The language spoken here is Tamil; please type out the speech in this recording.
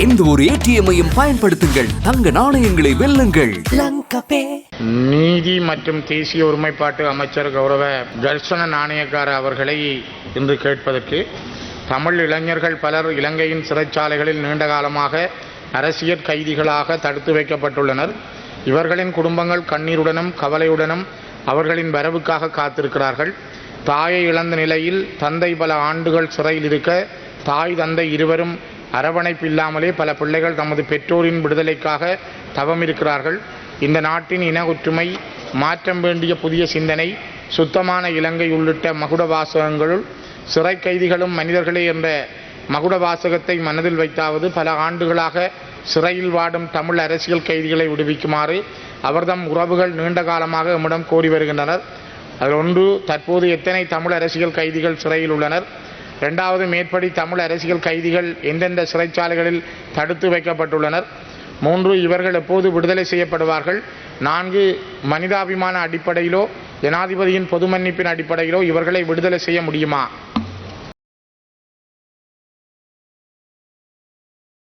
எந்த ஒரு ஏடிஎம்மையும் பயன்படுத்துங்கள். தங்க நாணயங்களை வெல்லுங்கள். நீதி மற்றும் தேசிய ஒருமைப்பாட்டு அமைச்சர் கௌரவ தர்சன நாணயக்கார அவர்களை இன்று கேட்பதற்கு தமிழ் இளைஞர்கள் பலர் இலங்கையின் சிறைச்சாலைகளில் நீண்ட காலமாக அரசியல் கைதிகளாக தடுத்து வைக்கப்பட்டுள்ளனர். இவர்களின் குடும்பங்கள் கண்ணீருடனும் கவலையுடனும் அவர்களின் வரவுக்காக காத்திருக்கிறார்கள். தாயை இழந்த நிலையில் தந்தை பல ஆண்டுகள் சிறையில் இருக்க தாய் தந்தை இருவரும் அரவணைப்பு இல்லாமலே பல பிள்ளைகள் தமது பெற்றோரின் விடுதலைக்காக தவம் இருக்கிறார்கள். இந்த நாட்டின் இன ஒற்றுமை மாற்றம் வேண்டிய புதிய சிந்தனை சுத்தமான இலங்கை உள்ளிட்ட மகுட வாசகங்களுள் சிறை கைதிகளும் மனிதர்களே என்ற மகுட வாசகத்தை மனதில் வைத்தாவது பல ஆண்டுகளாக சிறையில் வாடும் தமிழ் அரசியல் கைதிகளை விடுவிக்குமாறு அவர்தம் உறவுகள் நீண்ட காலமாக எம்மிடம் கோரி வருகின்றனர். அதில் ஒன்று தற்போது எத்தனை தமிழ் அரசியல் கைதிகள் சிறையில் உள்ளனர்? இரண்டாவது மேற்படி தமிழ் அரசியல் கைதிகள் எந்தெந்த சிறைச்சாலைகளில் தடுத்து வைக்கப்பட்டுள்ளனர்? மூன்று இவர்கள் எப்போது விடுதலை செய்யப்படுவார்கள்? நான்கு மனிதாபிமான அடிப்படையிலோ ஜனாதிபதியின் பொது மன்னிப்பின் அடிப்படையிலோ இவர்களை விடுதலை செய்ய முடியுமா?